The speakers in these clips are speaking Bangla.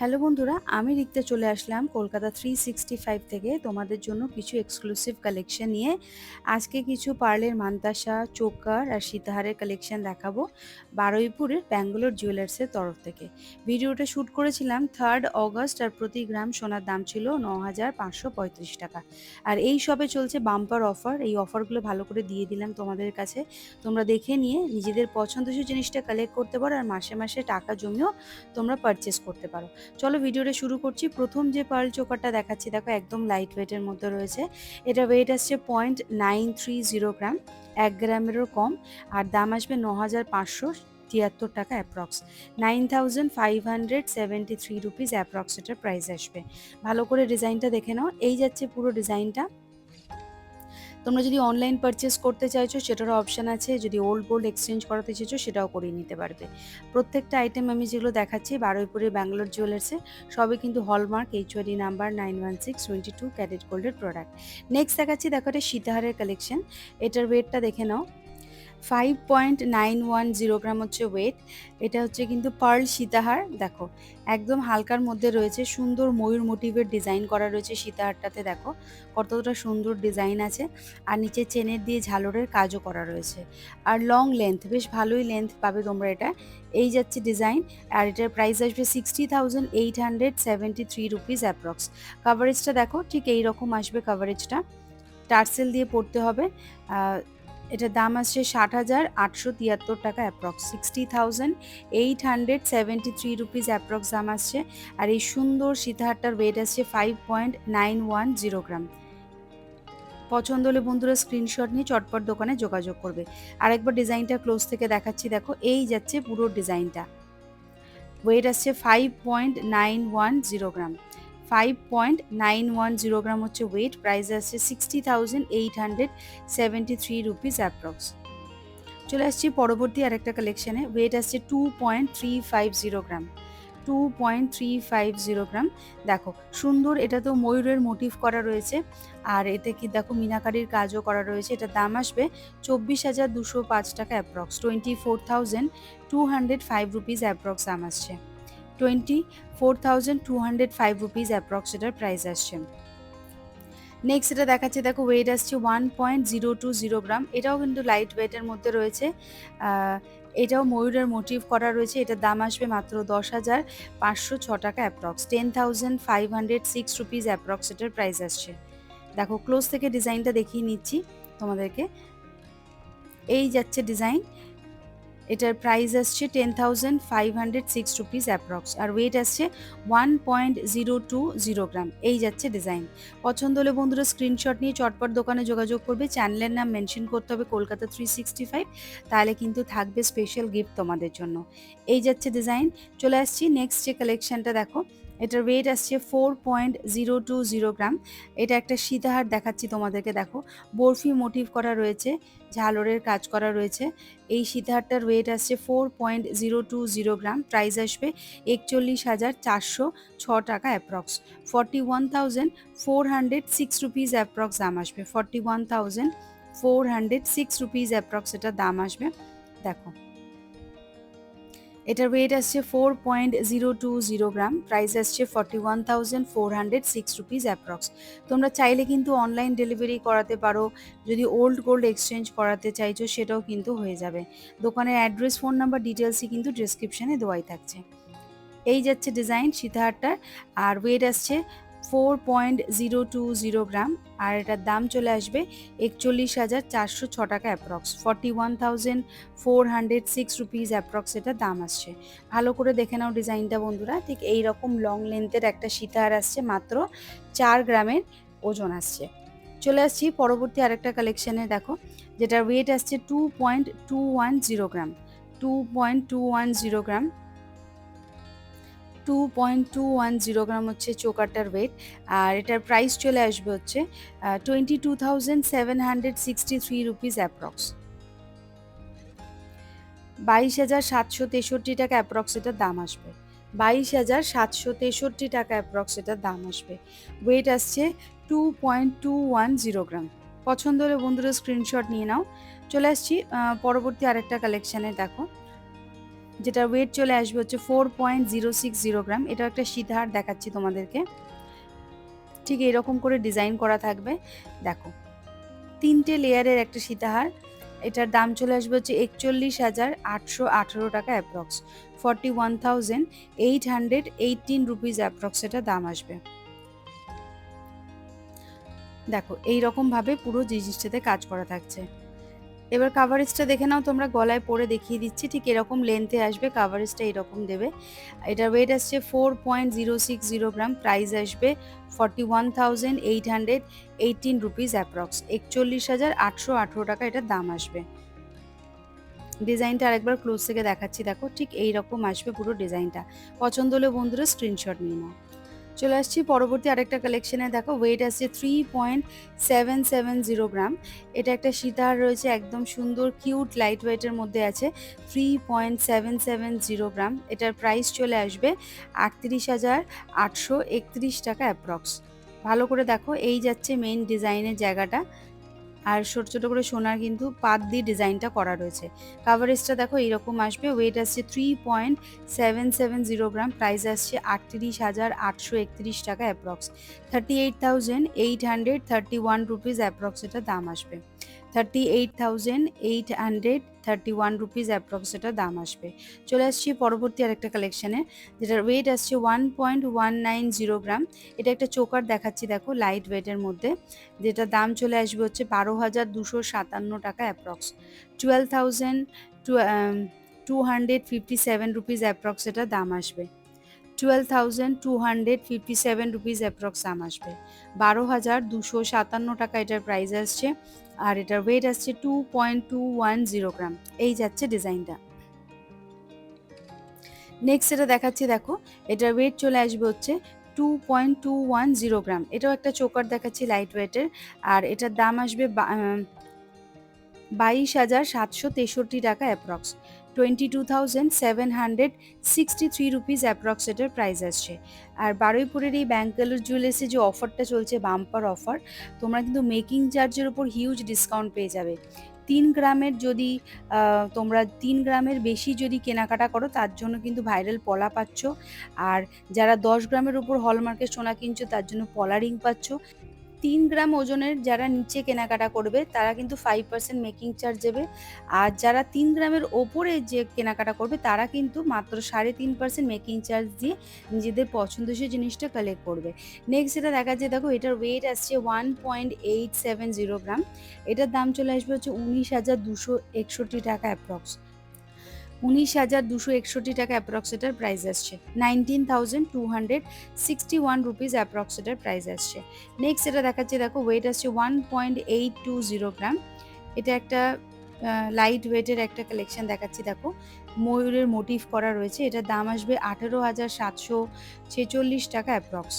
হ্যালো বন্ধুরা, আমি রিক্তা চলে আসলাম কলকাতা থ্রি সিক্সটি ফাইভ থেকে তোমাদের জন্য কিছু এক্সক্লুসিভ কালেকশন নিয়ে। আজকে কিছু পার্লের মান্তাসা, চোকার আর সীতাহারের কালেকশন দেখাবো বারুইপুরের ব্যাঙ্গালোর জুয়েলার্সের তরফ থেকে। ভিডিওটা শ্যুট করেছিলাম থার্ড অগস্ট আর প্রতি গ্রাম সোনার দাম ছিল ন হাজার পাঁচশো পঁয়ত্রিশ টাকা। আর এই সবে চলছে বাম্পার অফার এই অফারগুলো ভালো করে দিয়ে দিলাম তোমাদের কাছে। তোমরা দেখে নিয়ে নিজেদের পছন্দসই জিনিসটা কালেক্ট করতে পারো আর মাসে মাসে টাকা জমিয়েও তোমরা পারচেস করতে পারো। চলো ভিডিওটা শুরু করছি। প্রথম যে পার্ল চোকারটা দেখাচ্ছি, দেখো একদম লাইট ওয়েটের মধ্যে রয়েছে। এটা ওয়েট আসছে point nine three zero gram এক গ্রামেরও কম। আর দাম আসবে ন হাজার পাঁচশো তিয়াত্তর টাকা approx nine thousand five hundred seventy three rupees approx এটার প্রাইস আসবে। ভালো করে ডিজাইনটা দেখে নাও। এই যাচ্ছে পুরো ডিজাইনটা তোমরা যদি অনলাইন পারচেস করতে চাইছো, সেটারও অপশান আছে। যদি ওল্ড গোল্ড এক্সচেঞ্জ করাতে চাইছো, সেটাও করিয়ে নিতে পারবে। প্রত্যেকটা আইটেম আমি যেগুলো দেখাচ্ছি, বারুইপুরের ব্যাঙ্গালোর জুয়েলার্সে সবই কিন্তু hallmark HUID number nine one six twenty two carat গোল্ডের প্রোডাক্ট নেক্সট দেখাচ্ছি, দেখো এটা সীতাহারের কালেকশন এটার ওয়েটটা দেখে নাও। Five point nine one zero gram হচ্ছে ওয়েট এটা হচ্ছে কিন্তু পার্ল সীতাহার। দেখো, একদম হালকার মধ্যে রয়েছে, সুন্দর ময়ূর মোটিভের ডিজাইন করা রয়েছে সীতাহারটাতে, দেখো, কতটা সুন্দর ডিজাইন আছে। আর নিচে চেনের দিয়ে ঝালরের কাজও করা রয়েছে। আর লং লেন্থ বেশ ভালোই লেন্থ পাবে তোমরা এটা। এই যাচ্ছে ডিজাইন আর এটার প্রাইস আসবে sixty thousand eight hundred seventy three rupees approx কাভারেজটা দেখো, ঠিক এই রকম আসবে কাভারেজটা টার্সেল দিয়ে পড়তে হবে এটার দাম আসছে ষাট হাজার আটশো তিয়াত্তর টাকা approx sixty thousand eight hundred seventy three rupees approx দাম আসছে। আর এই সুন্দর সীতাহারটার ওয়েট আসছে five point nine one zero gram পছন্দ হলে বন্ধুরা স্ক্রিনশট নিয়ে চটপট দোকানে যোগাযোগ করবে। আরেকবার ডিজাইনটা ক্লোজ থেকে দেখাচ্ছি। দেখো, এই যাচ্ছে পুরো ডিজাইনটা। ওয়েট আসছে five point nine one zero gram five point nine one zero gram হচ্ছে ওয়েট প্রাইস আছে sixty thousand eight hundred seventy three rupees approx চলে আসছি পরবর্তী আরেকটা কালেকশানে ওয়েট আসছে two point three five zero gram two point three five zero gram দেখো, সুন্দর এটা তো ময়ূরের মোটিভ করা রয়েছে, আর এতে কি দেখো মিনাকারির কাজও করা রয়েছে, এটার দাম আসবে চব্বিশ হাজার দুশো পাঁচ টাকা approx twenty four thousand two hundred five rupees approx দাম আসছে। Twenty, four thousand two hundred five rupees approx এটার প্রাইস আসছে। নেক্সট এটা দেখাচ্ছে, দেখো ওয়েট আসছে one point zero two zero gram এটাও কিন্তু লাইট ওয়েটের মধ্যে রয়েছে। এটাও ময়ূরের মোটিভ করা রয়েছে। এটার দাম আসবে মাত্র দশ হাজার পাঁচশো ছ টাকা approx ten thousand five hundred six rupees approx এটার প্রাইস আসছে। দেখো ক্লোজ থেকে ডিজাইনটা দেখিয়ে নিচ্ছি তোমাদেরকে। এই যাচ্ছে ডিজাইন এটার প্রাইস আসছে ten thousand five hundred six rupees approx আর ওয়েট আসছে one point zero two zero gram এই যাচ্ছে ডিজাইন পছন্দ হলে বন্ধুরা স্ক্রিনশট নিয়ে চটপট দোকানে যোগাযোগ করবে চ্যানেলের নাম মেনশন করতে হবে কলকাতা থ্রি সিক্সটি ফাইভ তাহলে কিন্তু থাকবে স্পেশাল গিফট তোমাদের জন্য। এই যাচ্ছে ডিজাইন চলে আসছি নেক্সট যে কালেকশনটা দেখো। এটার ওয়েট আসছে four point zero two zero gram এটা একটা সীতাহার দেখাচ্ছি তোমাদেরকে, দেখো। বরফি মোটিভ করা রয়েছে, ঝালরের কাজ করা রয়েছে। এই সীতাহারটার ওয়েট আসছে four point zero two zero gram price আসবে একচল্লিশ হাজার চারশো ছ টাকা approx forty one thousand four hundred six rupees approx দাম আসবে। Forty one thousand four hundred six rupees approx এটার দাম আসবে। দেখো। এটার ওয়েট আসছে four point zero two zero gram price আসছে forty one thousand four hundred six rupees approx তোমরা চাইলে কিন্তু অনলাইন ডেলিভারি করাতে পারো, যদি ওল্ড গোল্ড এক্সচেঞ্জ করাতে চাইছো সেটাও কিন্তু হয়ে যাবে। দোকানের অ্যাড্রেস ফোন নাম্বার ডিটেলসই কিন্তু ডিসক্রিপশানে দেওয়াই থাকছে। এই যাচ্ছে ডিজাইন সীতাহারটার, আর ওয়েট আসছে four point zero two zero gram আর এটার দাম চলে আসবে একচল্লিশ হাজার চারশো ছ টাকা approx. Forty one thousand four hundred six rupees approx এটার দাম আসছে। ভালো করে দেখে নাও ডিজাইনটা বন্ধুরা। ঠিক এই রকম লং লেন্থের একটা সীতাহার আসছে, মাত্র চার গ্রামের ওজন আসছে। চলে আসছি পরবর্তী আরেকটা কালেকশানে দেখো, যেটার ওয়েট আসছে two point two one zero gram. Two point two one zero gram. Two point two one zero gram হচ্ছে চোকারটার ওয়েট আর এটার প্রাইস চলে আসবে হচ্ছে twenty two thousand seven hundred sixty three rupees approx বাইশ হাজার সাতশো তেষট্টি টাকা অ্যাপ্রক্স এটার দাম আসবে। বাইশ হাজার সাতশো তেষট্টি টাকা অ্যাপ্রক্স এটার দাম আসবে। ওয়েট আসছে two point two one zero gram. পছন্দ হলে বন্ধুরা স্ক্রিনশট নিয়ে নাও। চলে আসছি পরবর্তী আরেকটা কালেকশানে দেখো। যেটা ওয়েট চলে আসবে হচ্ছে four point zero six zero gram এটা একটা সীতাহার দেখাচ্ছি তোমাদেরকে। ঠিক এরকম করে ডিজাইন করা থাকবে। দেখো, তিনটে লেয়ারের একটা সীতাহার এটার দাম চলে আসবে হচ্ছে একচল্লিশ হাজার আটশো আঠেরো টাকা approx forty one thousand eight hundred eighteen rupees approx এটা দাম আসবে। দেখো এই রকমভাবে পুরো জিনিসটাতে কাজ করা থাকছে। এবার কাভারেজটা দেখে নাও, তোমরা গলায় পরে দেখিয়ে দিচ্ছি, ঠিক এরকম লেন্থে আসবে কাভারেজটা এরকম দেবে। এটার ওয়েট আসছে four point zero six zero gram price আসবে forty one thousand eight hundred eighteen rupees approx একচল্লিশ হাজার আটশো আঠেরো টাকা এটার দাম আসবে। ডিজাইনটা আরেকবার ক্লোজ থেকে দেখাচ্ছি, দেখো, ঠিক এই রকম আসবে পুরো ডিজাইনটা পছন্দ হলে বন্ধুরা স্ক্রিনশট নিয়ে নাও। চলে আসছি পরবর্তী আরেকটা কালেকশনে দেখো ওয়েট আছে three point seven seven zero gram এটা একটা সীতাহার রয়েছে, একদম সুন্দর কিউট লাইট ওয়েটের মধ্যে আছে three point seven seven zero gram এটার প্রাইস চলে আসবে আটত্রিশ হাজার আটশো একত্রিশ টাকা অ্যাপ্রক্স ভালো করে দেখো, এই যাচ্ছে মেইন ডিজাইনের জায়গাটা। আর ছোটো ছোটো করে সোনার কিন্তু পাত দিয়ে ডিজাইনটা করা রয়েছে। কাভারেজটা দেখো এইরকম আসবে ওয়েট আসছে three point seven seven zero gram price আসছে আটত্রিশ হাজার আটশো একত্রিশ টাকা approx thirty eight thousand eight hundred thirty one rupees approx এটা দাম আসবে। Thirty eight thousand eight hundred thirty one rupees approx এটা দাম আসবে। চলে আসছি পরবর্তী আরেকটা কালেকশানে যেটার ওয়েট আসছে one point one nine zero gram এটা একটা চোকার দেখাচ্ছি, দেখো লাইট ওয়েটের মধ্যে। যেটা দাম চলে আসবে হচ্ছে বারো হাজার দুশো সাতান্ন টাকা approx twelve thousand two hundred fifty seven rupees approx এটা দাম আসবে। Twelve thousand two hundred fifty seven rupees approx দাম আসবে। বারো হাজার দুশো সাতান্ন টাকা এটার প্রাইস আসছে। আর এটার ওয়েট আসছে two point two one zero gram এই যাচ্ছে ডিজাইনটা নেক্সট এটা দেখাচ্ছি, দেখো, এটার ওয়েট চলে আসবে হচ্ছে two point two one zero gram এটাও একটা চোকার দেখাচ্ছি লাইট ওয়েটের আর এটার দাম আসবে বাইশ হাজার সাতশো তেষট্টি টাকা approx twenty two thousand seven hundred sixty three rupees অ্যাপ্রক্সেটের price আসছে। আর বারুইপুরের এই ব্যাঙ্কালোর জুয়েলার্সে যে অফারটা চলছে বাম্পার অফার তোমরা কিন্তু মেকিং চার্জের ওপর হিউজ ডিসকাউন্ট পেয়ে যাবে। তিন গ্রামের যদি তোমরা তিন গ্রামের বেশি যদি কেনাকাটা করো, তার জন্য কিন্তু ভাইরাল পলা পাচ্ছ। আর যারা দশ গ্রামের উপর হলমার্কের সোনা কিনছো, তার জন্য পলা রিং পাচ্ছ। তিন গ্রাম ওজনের যারা নিচে কেনাকাটা করবে, তারা কিন্তু ফাইভ পার্সেন্ট মেকিং চার্জ দেবে। আর যারা তিন গ্রামের ওপরে যে কেনাকাটা করবে, তারা কিন্তু মাত্র সাড়ে তিন পার্সেন্ট মেকিং চার্জ দিয়ে নিজেদের পছন্দসই জিনিসটা কালেক্ট করবে। নেক্সট যেটা দেখা যায়, দেখো এটার ওয়েট আসছে one point eight seven zero gram এটার দাম চলে আসবে হচ্ছে উনিশ হাজার দুশো একষট্টি টাকা অ্যাপ্রক্স উনিশ হাজার দুশো একষট্টি টাকা অ্যাপ্রক্সেটার প্রাইস আসছে। Nineteen thousand two hundred sixty one rupees অ্যাপ্রক্সেটার price আসছে। নেক্সট এটা দেখাচ্ছে, দেখো ওয়েট আসছে one point eight two zero gram এটা একটা লাইট ওয়েটের একটা কালেকশন দেখাচ্ছি, দেখো। ময়ূরের মোটিভ করা রয়েছে। এটার দাম আসবে আঠেরো হাজার সাতশো ছেচল্লিশ টাকা অ্যাপ্রক্স।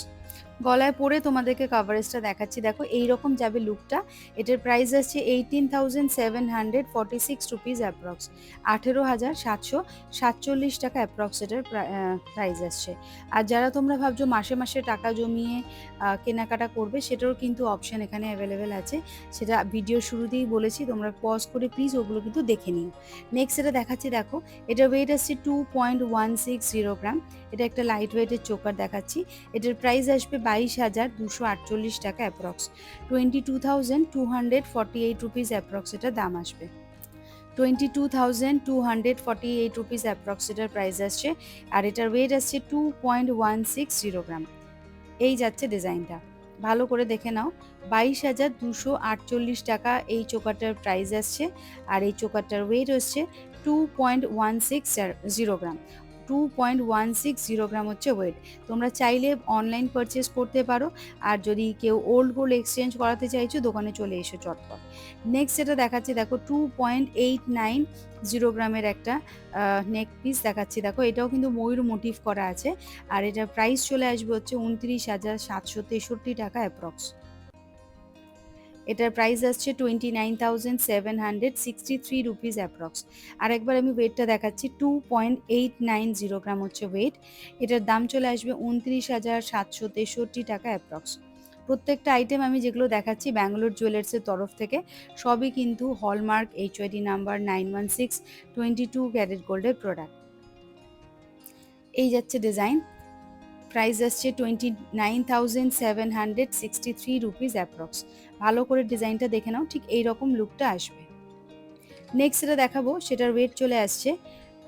গলায় পরে তোমাদেরকে কাভারেজটা দেখাচ্ছি। দেখো এই রকম যাবে লুকটা এটার প্রাইস আসছে eighteen thousand seven hundred forty six rupees approx আঠেরো হাজার সাতশো সাতচল্লিশ টাকা অ্যাপ্রক্স এটার প্রাইস আসছে। আর যারা তোমরা ভাবছ মাসে মাসে টাকা জমিয়ে কেনাকাটা করবে, সেটারও কিন্তু অপশান এখানে অ্যাভেলেবেল আছে। সেটা ভিডিও শুরুতেই বলেছি, তোমরা পজ করে প্লিজ ওগুলো কিন্তু দেখে নিও। নেক্সট এটা দেখাচ্ছি, দেখো এটা ওয়েট আসছে two point one six zero gram এটা একটা লাইট ওয়েটের চোকার দেখাচ্ছি। এটার প্রাইস আসবে বাইশ হাজার দুশো আটচল্লিশ টাকা approx. Twenty two thousand two hundred forty eight rupees approx এটার দাম আসবে। Twenty two thousand two hundred forty eight rupees approx এটার প্রাইস আসছে আর এটার ওয়েট আসছে two point one six zero gram এই যাচ্ছে ডিজাইনটা ভালো করে দেখে নাও, বাইশ হাজার দুশো আটচল্লিশ টাকা এই চোকারটার প্রাইস আসছে আর এই চোকারটার ওয়েট হচ্ছে two point one six zero gram two point one six zero gram হচ্ছে ওয়েট তোমরা চাইলে অনলাইন পারচেস করতে পারো। আর যদি কেউ ওল্ড গোল্ড এক্সচেঞ্জ করাতে চাইছো, দোকানে চলে এসো চটপট। নেক্সট যেটা দেখাচ্ছি, দেখো two point eight nine zero গ্রামের একটা নেক পিস দেখাচ্ছি। দেখো, এটাও কিন্তু ময়ূর মোটিভ করা আছে। আর এটার প্রাইস চলে আসবে হচ্ছে উনত্রিশ হাজার সাতশো তেষট্টি টাকা অ্যাপ্রক্স এটার প্রাইস আসছে twenty nine thousand seven hundred sixty three rupees approx আর একবার আমি ওয়েটটা দেখাচ্ছি two point eight nine zero gram হচ্ছে ওয়েট এটার দাম চলে আসবে উনত্রিশ হাজার সাতশো তেষট্টি টাকা অ্যাপ্রক্স প্রত্যেকটা আইটেম আমি যেগুলো দেখাচ্ছি ব্যাঙ্গালোর জুয়েলার্সের তরফ থেকে, সবই কিন্তু hallmark HUID number nine one six twenty two carat গোল্ডের প্রোডাক্ট এই যাচ্ছে ডিজাইন প্রাইস আসছে twenty nine thousand seven hundred sixty three rupees approx ভালো করে ডিজাইনটা দেখে নাও, ঠিক এই রকম লুকটা আসবে। নেক্সট যেটা দেখাবো, সেটার ওয়েট চলে আসছে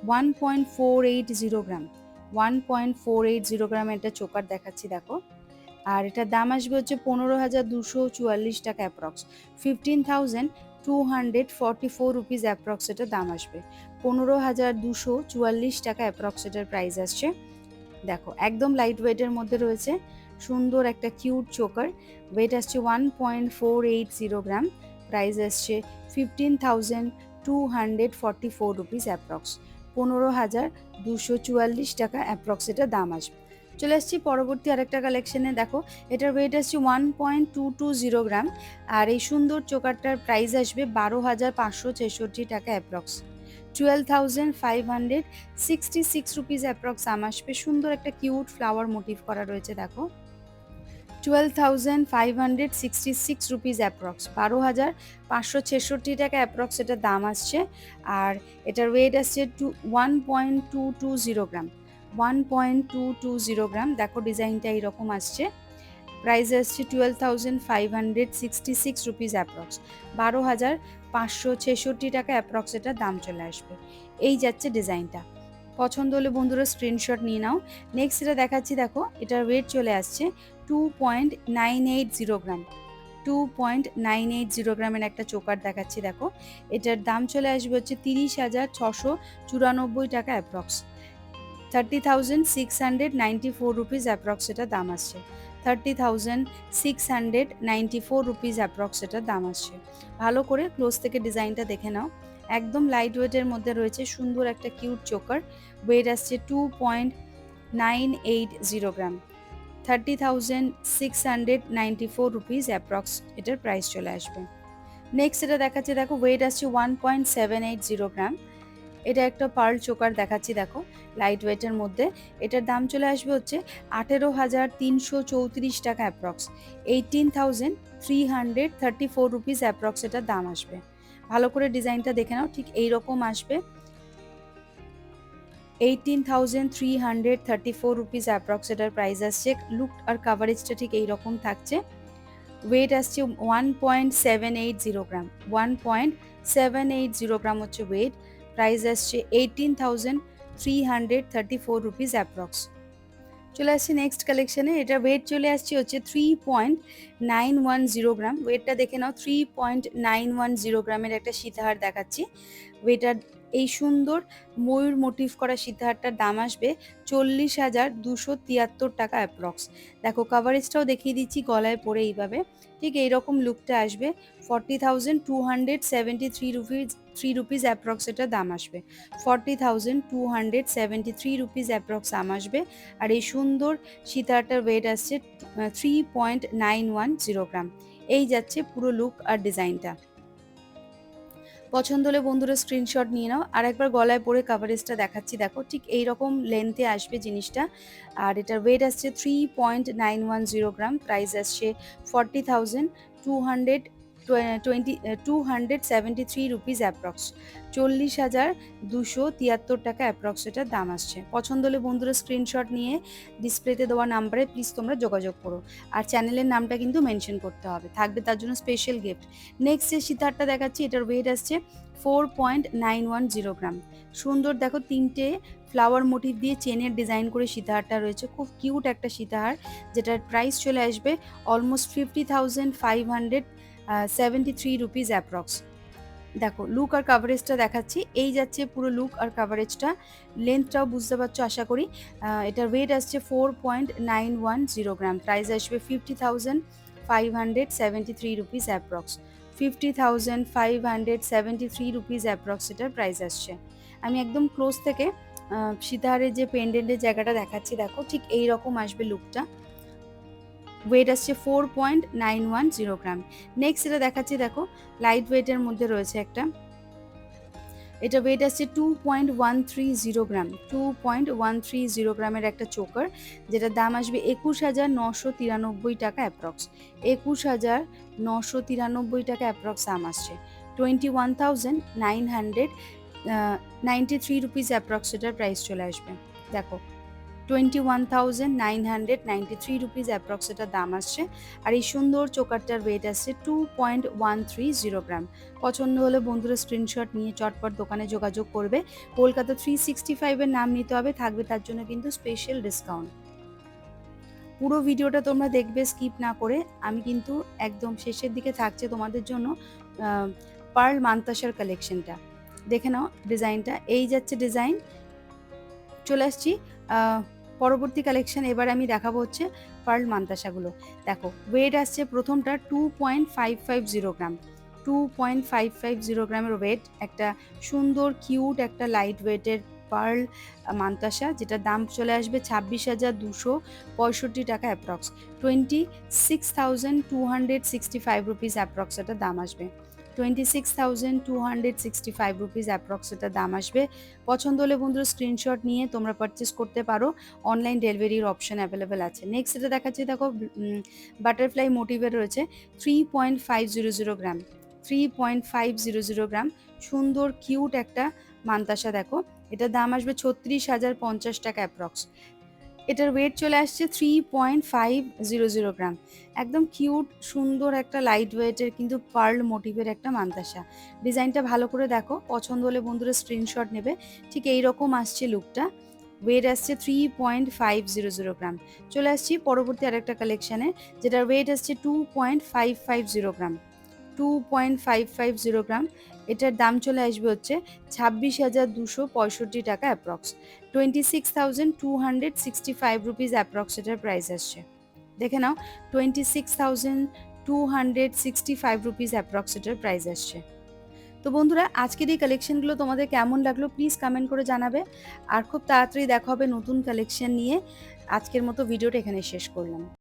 one point four eight zero gram one point four eight zero gram একটা চোকার দেখাচ্ছি, দেখো। আর এটার দাম আসবে হচ্ছে পনেরো হাজার দুশো চুয়াল্লিশ টাকা approx fifteen thousand two hundred forty four rupees approx এটার দাম আসবে। পনেরো হাজার দুশো চুয়াল্লিশ টাকা অ্যাপ্রক্স এটার প্রাইস আসছে। দেখো, একদম লাইট ওয়েটের মধ্যে রয়েছে। সুন্দর একটা কিউট চোকার ওয়েট আসছে one point four eight zero gram price আসছে fifteen thousand two hundred forty four rupees approx পনেরো হাজার দুশো চুয়াল্লিশ টাকা অ্যাপ্রক্স এটা দাম আসবে। চলে আসছি পরবর্তী আরেকটা কালেকশনে দেখো, এটার ওয়েট আসছে one point two two zero gram আর এই সুন্দর চোকারটার প্রাইস আসবে বারো হাজার পাঁচশো ছেষট্টি টাকা approx twelve thousand five hundred sixty six rupees approx দাম আসবে। সুন্দর একটা কিউট ফ্লাওয়ার মোটিভ করা রয়েছে, দেখো। Twelve thousand five hundred sixty six rupees approx বারো হাজার পাঁচশো ছেষট্টি টাকা অ্যাপ্রক্স এটার দাম আসছে, আর এটার ওয়েট আসছে two one point two two zero gram one point two two zero gram দেখো ডিজাইনটা এইরকম আসছে প্রাইস আসছে twelve thousand five hundred sixty six rupees approx বারো হাজার পাঁচশো ছেষট্টি টাকা অ্যাপ্রক্স এটার দাম চলে আসবে, এই যাচ্ছে ডিজাইনটা পছন্দ হলে বন্ধুরা স্ক্রিনশট নিয়ে নাও নেক্সট এটা দেখাচ্ছি, দেখো এটার ওয়েট চলে আসছে two point nine eight zero gram two point nine eight zero গ্রামের একটা চোকার দেখাচ্ছি, দেখো। এটার দাম চলে আসবে হচ্ছে তিরিশ হাজার ছশো চুরানব্বই টাকা approx thirty thousand six hundred ninety four rupees approx এটার দাম আসছে। Thirty thousand six hundred ninety four rupees approx এটার দাম আসছে। ভালো করে ক্লোজ থেকে ডিজাইনটা দেখে নাও। একদম লাইট ওয়েটের মধ্যে রয়েছে সুন্দর একটা কিউট চোকার। ওয়েট আসছে two point nine eight zero gram thirty thousand six hundred ninety four rupees approx এটার প্রাইস চলে আসবে। নেক্সট এটা দেখাচ্ছে, দেখো ওয়েট আসছে one point seven eight zero gram এটা একটা পার্ল চোকার দেখাচ্ছি, দেখো লাইট ওয়েটের মধ্যে। এটার দাম চলে আসবে হচ্ছে আঠেরো হাজার তিনশো চৌত্রিশ টাকা approx eighteen thousand three hundred thirty four rupees approx এটার দাম আসবে। ভালো করে ডিজাইনটা দেখে নাও, ঠিক এই রকম আসবে। Eighteen thousand three hundred thirty four rupees approx এটার প্রাইস আসছে। লুক আর কাভারেজটা ঠিক এইরকম থাকছে। ওয়েট আসছে one point seven eight zero gram one point seven eight zero gram হচ্ছে ওয়েট প্রাইস আসছে eighteen thousand three hundred thirty four rupees approx চলে আসছে নেক্সট কালেকশানে এটা ওয়েট চলে আসছে হচ্ছে three point nine one zero gram ওয়েটটা দেখে নাও three point nine one zero গ্রামের একটা সীতাহার দেখাচ্ছি। ওয়েটার এই সুন্দর ময়ূর মোটিভ করা সীতাহারটার দাম আসবে চল্লিশ হাজার দুশো তিয়াত্তর টাকা অ্যাপ্রক্স দেখো কাভারেজটাও দেখিয়ে দিচ্ছি গলায় পরে এইভাবে। ঠিক এইরকম লুকটা আসবে forty thousand two hundred seventy three rupees three rupees approx এটার দাম আসবে। Forty thousand two hundred seventy three rupees approx দাম আসবে। আর এই সুন্দর সীতাহারটার ওয়েট আসছে three point nine one zero gram এই যাচ্ছে পুরো লুক আর ডিজাইনটা পছন্দ হলে বন্ধুরা স্ক্রিনশট নিয়ে নাও। আর একবার গলায় পরে কাভারেজটা দেখাচ্ছি। দেখো, ঠিক এই রকম লেন্থে আসবে জিনিসটা। আর এটার ওয়েট আসছে three point nine one zero gram price আসছে forty thousand two hundred twenty two hundred seventy three rupees approx চল্লিশ হাজার দুশো তিয়াত্তর টাকা অ্যাপ্রক্স এটার দাম আসছে। পছন্দ হলে বন্ধুরা স্ক্রিনশট নিয়ে ডিসপ্লেতে দেওয়া নাম্বারে প্লিজ তোমরা যোগাযোগ করো। আর চ্যানেলের নামটা কিন্তু মেনশন করতে হবে। থাকবে তার জন্য স্পেশাল গিফট নেক্সট যে সীতারটা দেখাচ্ছি, এটার ওয়েট আসছে four point nine one zero gram সুন্দর দেখো তিনটে ফ্লাওয়ার মোটিভ দিয়ে চেনের ডিজাইন করে সীতাহারটা রয়েছে। খুব কিউট একটা সীতাহার যেটার প্রাইস চলে আসবে almost fifty thousand five hundred seventy three rupees approx দেখো লুক আর কাভারেজটা দেখাচ্ছি। এই যাচ্ছে পুরো লুক আর কাভারেজটা লেন্থটাও বুঝতে পারছ, আশা করি। এটার ওয়েট আসছে four point nine one zero gram price আসবে fifty thousand five hundred seventy three rupees approx fifty thousand five hundred seventy three rupees approx এটার প্রাইস আসছে। আমি একদম ক্লোজ থেকে সীতাহারের যে পেন্ডেন্টের জায়গাটা দেখাচ্ছি, দেখো, ঠিক এই রকম আসবে লুকটা ওয়েট আসছে four point nine one zero gram next এটা দেখাচ্ছি, দেখো লাইট ওয়েটের মধ্যে রয়েছে একটা। এটা ওয়েট আসছে two point one three zero gram two point one three zero গ্রামের একটা চোকার যেটার দাম আসবে একুশ হাজার নশো তিরানব্বই টাকা অ্যাপ্রক্স একুশ হাজার নশো তিরানব্বই টাকা অ্যাপ্রক্স দাম আসছে। Twenty one thousand nine hundred ninety three rupees approx এটার প্রাইস চলে আসবে। দেখো twenty one thousand nine hundred ninety three rupees approx এটার দাম আসছে। আর এই সুন্দর চোকারটার ওয়েট আসছে two point one three zero gram পছন্দ হলে বন্ধুরা স্ক্রিনশট নিয়ে চটপট দোকানে যোগাযোগ করবে। কলকাতা থ্রি সিক্সটি ফাইভের নাম নিতে হবে, থাকবে তার জন্য কিন্তু স্পেশাল ডিসকাউন্ট পুরো ভিডিওটা তোমরা দেখবে স্কিপ না করে। আমি কিন্তু একদম শেষের দিকে থাকছে তোমাদের জন্য পার্ল মান্তাসার কালেকশনটা দেখে নাও ডিজাইনটা এই যাচ্ছে ডিজাইন চলে আসছি পরবর্তী কালেকশন এবার আমি দেখাবো হচ্ছে পার্ল মান্তাসাগুলো দেখো ওয়েট আসছে প্রথমটা two point five five zero gram two point five five zero গ্রামের ওয়েট একটা সুন্দর কিউট একটা লাইট ওয়েটের পার্ল মান্তাসা যেটা দাম চলে আসবে ছাব্বিশ হাজার দুশো পঁয়ষট্টি টাকা approx twenty six thousand two hundred sixty five rupees approx এটার দাম আসবে। Twenty six thousand two hundred sixty five rupees approx এটার দাম আসবে। পছন্দ হলে বন্ধুরা স্ক্রিনশট নিয়ে তোমরা পারচেস করতে পারো। অনলাইন ডেলিভারির অপশন অ্যাভেলেবেল আছে। নেক্সট এটা দেখাচ্ছি, দেখো বাটারফ্লাই মোটিভের রয়েছে। Three point five zero zero gram three point five zero zero gram সুন্দর কিউট একটা মান্তাসা, দেখো। এটার দাম আসবে ছত্রিশ হাজার পঞ্চাশ টাকা অ্যাপ্রক্স এটার ওয়েট চলে আসছে three point five zero zero gram একদম কিউট সুন্দর একটা লাইট ওয়েটের কিন্তু পার্ল মোটিভের একটা মান্তাসা ডিজাইনটা ভালো করে দেখো, পছন্দ হলে বন্ধুরা স্ক্রিনশট নেবে। ঠিক এই রকম আসছে লুকটা ওয়েট আসছে three point five zero zero gram চলে আসছি পরবর্তী আরেকটা কালেকশানে যেটার ওয়েট আসছে two point five five zero gram two point five five zero gram এটার দাম চলে আসবে হচ্ছে ছাব্বিশ হাজার দুশো পঁয়ষট্টি টাকা approx twenty six thousand two hundred sixty five rupees approx এটার প্রাইস আসছে। দেখে নাও twenty six thousand two hundred sixty five rupees approx এটার প্রাইস আসছে। তো বন্ধুরা, আজকের এই কালেকশনগুলো তোমাদের কেমন লাগল প্লিজ কমেন্ট করে জানাবে। আর খুব তাড়াতাড়ি দেখা হবে নতুন কালেকশন নিয়ে। আজকের মতো ভিডিওটা এখানে শেষ করলাম।